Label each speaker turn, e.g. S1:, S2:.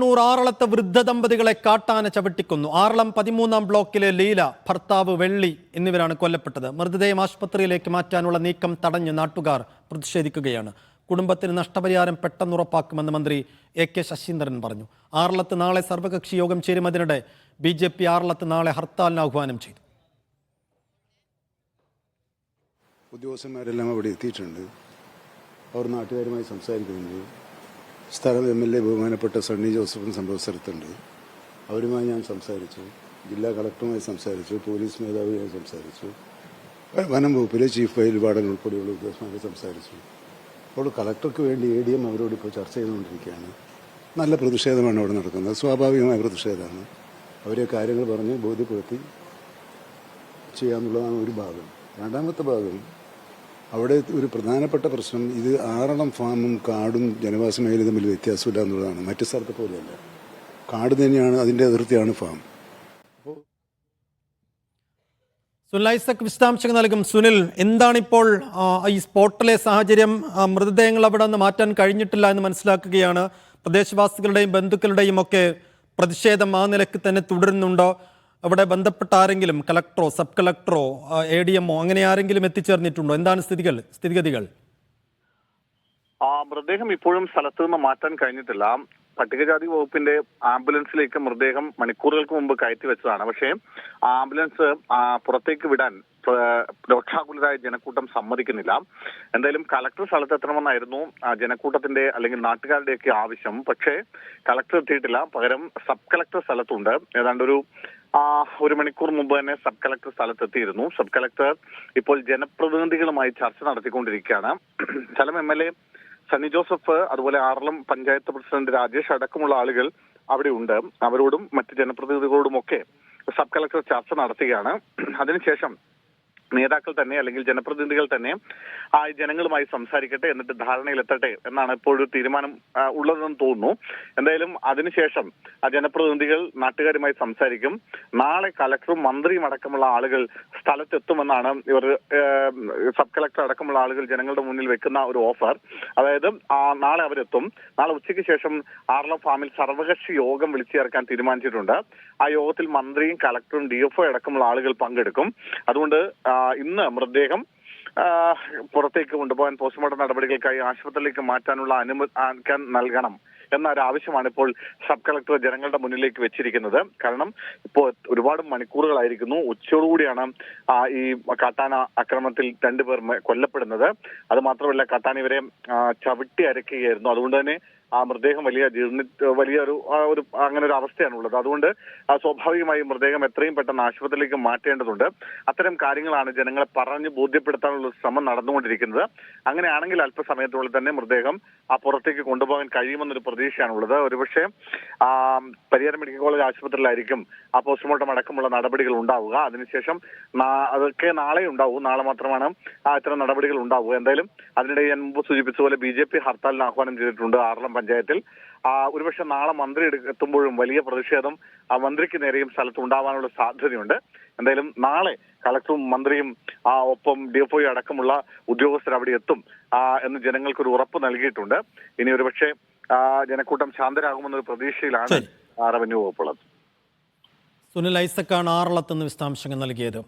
S1: കണ്ണൂർ ആറളത്തെ വൃദ്ധ ദമ്പതികളെ കാട്ടാന ചവിട്ടിക്കൊന്നു. ആറളം പതിമൂന്നാം ബ്ലോക്കിലെ ലീല ഭർത്താവ് വെള്ളി എന്നിവരാണ് കൊല്ലപ്പെട്ടത്. മൃതദേഹം ആശുപത്രിയിലേക്ക് മാറ്റാനുള്ള നീക്കം തടഞ്ഞ് നാട്ടുകാർ പ്രതിഷേധിക്കുകയാണ്. കുടുംബത്തിന് നഷ്ടപരിഹാരം പെട്ടെന്ന് ഉറപ്പാക്കുമെന്ന് മന്ത്രി എ കെ ശശീന്ദ്രൻ പറഞ്ഞു. ആറളത്ത് നാളെ സർവകക്ഷി യോഗം ചേരുന്നതിനിടെ ബി ജെ പി ആറളത്ത് നാളെ ഹർത്താലിന് ആഹ്വാനം ചെയ്തു.
S2: ഉദ്യോഗസ്ഥന്മാരെല്ലാം അവിടെ എത്തിയിട്ടുണ്ട്. അവർ നാട്ടുകാരുമായി സംസാരിക്കുന്നുണ്ട്. സ്ഥലം എം എൽ എ ബഹുമാനപ്പെട്ട സണ്ണി ജോസഫും സംഭവ സ്ഥലത്തുണ്ട് അവരുമായി ഞാൻ സംസാരിച്ചു. ജില്ലാ കളക്ടറുമായി സംസാരിച്ചു. പോലീസ് മേധാവിയുമായി സംസാരിച്ചു. വനം വകുപ്പിലെ ചീഫ് ഫയൽ വാർഡൻ ഉൾപ്പെടെയുള്ള ഉദ്യോഗസ്ഥന്മാരെ സംസാരിച്ചു. അപ്പോൾ കളക്ടർക്ക് വേണ്ടി എ ഡി എം അവരോട് ഇപ്പോൾ ചർച്ച ചെയ്തുകൊണ്ടിരിക്കുകയാണ്. നല്ല പ്രതിഷേധമാണ് അവിടെ നടക്കുന്നത്. സ്വാഭാവികമായ പ്രതിഷേധമാണ്. അവരെ കാര്യങ്ങൾ പറഞ്ഞ് ബോധ്യപ്പെടുത്തി ചെയ്യാമെന്നുള്ളതാണ് ഒരു ഭാഗം. രണ്ടാമത്തെ ഭാഗം അവിടെ ഒരു പ്രധാനപ്പെട്ട പ്രശ്നം ഇത് ആറളം ഫാമും കാടും ജനവാസ മേഖലയും തമ്മിൽ വ്യത്യാസമില്ല എന്നുള്ളതാണ്. മറ്റു സ്ഥലത്തെ പോലെയല്ല. കാട് തന്നെയാണ് അതിന്റെ അതിർത്തിയാണ് ഫാം.
S1: സുനിൽ ഐസക് വിശദാംശങ്ങൾ നൽകും. സുനിൽ എന്താണിപ്പോൾ ഈ സ്പോട്ടിലെ സാഹചര്യം? മൃതദേഹങ്ങൾ അവിടെ നിന്ന് മാറ്റാൻ കഴിഞ്ഞിട്ടില്ല എന്ന് മനസ്സിലാക്കുകയാണ്. പ്രദേശവാസികളുടെയും ബന്ധുക്കളുടെയും ഒക്കെ പ്രതിഷേധം ആ നിലയ്ക്ക് തന്നെ തുടരുന്നുണ്ടോ? അവിടെ ബന്ധപ്പെട്ട ആരെങ്കിലും കളക്ടറോ സബ് കളക്ടറോ എ ഡി എമ്മോ അങ്ങനെ ആരെങ്കിലും എത്തിച്ചേർന്നിട്ടുണ്ടോ? എന്താണ് സ്ഥിതികൾ സ്ഥിതിഗതികൾ?
S3: ആ മൃതദേഹം ഇപ്പോഴും സ്ഥലത്ത് നിന്ന് മാറ്റാൻ കഴിഞ്ഞിട്ടില്ല. പട്ടികജാതി വകുപ്പിന്റെ ആംബുലൻസിലേക്ക് മൃതദേഹം മണിക്കൂറുകൾക്ക് മുമ്പ് കയറ്റി വെച്ചതാണ്. പക്ഷേ ആംബുലൻസ് പുറത്തേക്ക് വിടാൻ രോക്ഷാകുലരായ ജനക്കൂട്ടം സമ്മതിക്കുന്നില്ല. എന്തായാലും കളക്ടർ സ്ഥലത്തെത്തണമെന്നായിരുന്നു ജനക്കൂട്ടത്തിന്റെ അല്ലെങ്കിൽ നാട്ടുകാരുടെയൊക്കെ ആവശ്യം. പക്ഷേ കളക്ടർ എത്തിയിട്ടില്ല. പകരം സബ് കളക്ടർ സ്ഥലത്തുണ്ട്. ഏതാണ്ട് ഒരു ഒരു മണിക്കൂർ മുമ്പ് തന്നെ സബ് കളക്ടർ സ്ഥലത്തെത്തിയിരുന്നു. സബ് കളക്ടർ ഇപ്പോൾ ജനപ്രതിനിധികളുമായി ചർച്ച നടത്തിക്കൊണ്ടിരിക്കുകയാണ്. സ്ഥലം M L A Sunny Joseph അതുപോലെ ആറളം പഞ്ചായത്ത് പ്രസിഡന്റ് രാജേഷ് അടക്കമുള്ള ആളുകൾ അവിടെ ഉണ്ട് അവരോടും മറ്റ് ജനപ്രതിനിധികളോടും ഒക്കെ സബ് കളക്ടർ ചർച്ച നടത്തുകയാണ്. അതിനുശേഷം നേതാക്കൾ തന്നെ അല്ലെങ്കിൽ ജനപ്രതിനിധികൾ തന്നെ ആ ജനങ്ങളുമായി സംസാരിക്കട്ടെ എന്നിട്ട് ധാരണയിലെത്തട്ടെ എന്നാണ് ഇപ്പോഴൊരു തീരുമാനം ഉള്ളതെന്ന് തോന്നുന്നു. എന്തായാലും അതിനുശേഷം ആ ജനപ്രതിനിധികൾ നാട്ടുകാരുമായി സംസാരിക്കും. നാളെ കലക്ടറും മന്ത്രിയും അടക്കമുള്ള ആളുകൾ സ്ഥലത്തെത്തുമെന്നാണ് ഇവർ സബ് കളക്ടർ അടക്കമുള്ള ആളുകൾ ജനങ്ങളുടെ മുന്നിൽ വെക്കുന്ന ഒരു ഓഫർ. അതായത് നാളെ അവരെത്തും. നാളെ ഉച്ചയ്ക്ക് ശേഷം ആർല ഫാമിൽ സർവകക്ഷി യോഗം വിളിച്ചു ചേർക്കാൻ തീരുമാനിച്ചിട്ടുണ്ട്. ആ യോഗത്തിൽ മന്ത്രിയും കളക്ടറും ഡി എഫ് ഒ അടക്കമുള്ള ആളുകൾ പങ്കെടുക്കും. അതുകൊണ്ട് ഇന്ന് മൃതദേഹം പുറത്തേക്ക് കൊണ്ടുപോകാൻ പോസ്റ്റ്മോർട്ടം നടപടികൾക്കായി ആശുപത്രിയിലേക്ക് മാറ്റാനുള്ള അനുമതി നൽകണം എന്ന ആവശ്യമാണ് ഇപ്പോൾ സബ് കളക്ടർ ജനങ്ങളുടെ മുന്നിലേക്ക് വെച്ചിരിക്കുന്നത്. കാരണം ഇപ്പോൾ ഒരുപാട് മണിക്കൂറുകളായിരിക്കുന്നു. ഉച്ചയോടുകൂടിയാണ് ഈ കാട്ടാന ആക്രമണത്തിൽ രണ്ടുപേർ കൊല്ലപ്പെടുന്നത്. അത് മാത്രമല്ല കാട്ടാന ഇവരെ ചവിട്ടി അരക്കുകയായിരുന്നു. അതുകൊണ്ട് തന്നെ ആ മൃതദേഹം വലിയ ജീർണി വലിയൊരു ആ, ഒരു അങ്ങനെ ഒരു അവസ്ഥയാണ് ഉള്ളത് അതുകൊണ്ട് സ്വാഭാവികമായും മൃതദേഹം എത്രയും പെട്ടെന്ന് ആശുപത്രിയിലേക്ക് മാറ്റേണ്ടതുണ്ട്. അത്തരം കാര്യങ്ങളാണ് ജനങ്ങളെ പറഞ്ഞു ബോധ്യപ്പെടുത്താനുള്ള ശ്രമം നടന്നുകൊണ്ടിരിക്കുന്നത്. അങ്ങനെയാണെങ്കിൽ അല്പസമയത്തിനുള്ളിൽ തന്നെ മൃതദേഹം ആ പുറത്തേക്ക് കൊണ്ടുപോകാൻ കഴിയുമെന്നൊരു പ്രതീക്ഷയാണുള്ളത്. ഒരുപക്ഷെ പരിയാരം മെഡിക്കൽ കോളേജ് ആശുപത്രിയിലായിരിക്കും ആ പോസ്റ്റ്മോർട്ടം അടക്കമുള്ള നടപടികൾ ഉണ്ടാവുക. അതിനുശേഷം അതൊക്കെ നാളെ ഉണ്ടാവും. നാളെ മാത്രമാണ് ആ ഇത്തരം നടപടികൾ ഉണ്ടാവുക. എന്തായാലും അതിനിടെ ഞാൻ മുമ്പ് സൂചിപ്പിച്ച പോലെ ബി ജെ പി ഹർത്താലിന് ആഹ്വാനം ചെയ്തിട്ടുണ്ട്. ആറളം പഞ്ചായത്തിൽ. ഒരുപക്ഷെ നാളെ മന്ത്രി എത്തുമ്പോഴും വലിയ പ്രതിഷേധം ആ മന്ത്രിക്ക് നേരെയും സ്ഥലത്ത് ഉണ്ടാവാനുള്ള സാധ്യതയുണ്ട്. എന്തായാലും നാളെ കളക്ടറും മന്ത്രിയും ആ ഒപ്പം ഡിഎഫ്ഒ അടക്കമുള്ള ഉദ്യോഗസ്ഥർ അവിടെ എത്തും എന്ന് ജനങ്ങൾക്ക് ഒരു ഉറപ്പ് നൽകിയിട്ടുണ്ട്. ഇനി ഒരുപക്ഷെ ജനക്കൂട്ടം ശാന്തരാകുമെന്നൊരു പ്രതീക്ഷയിലാണ് റവന്യൂ വകുപ്പുള്ളത്
S1: സുനിൽ ഐസക്കാണ് ആറളത്ത് നിന്ന് വിശദാംശങ്ങൾ നൽകിയത്.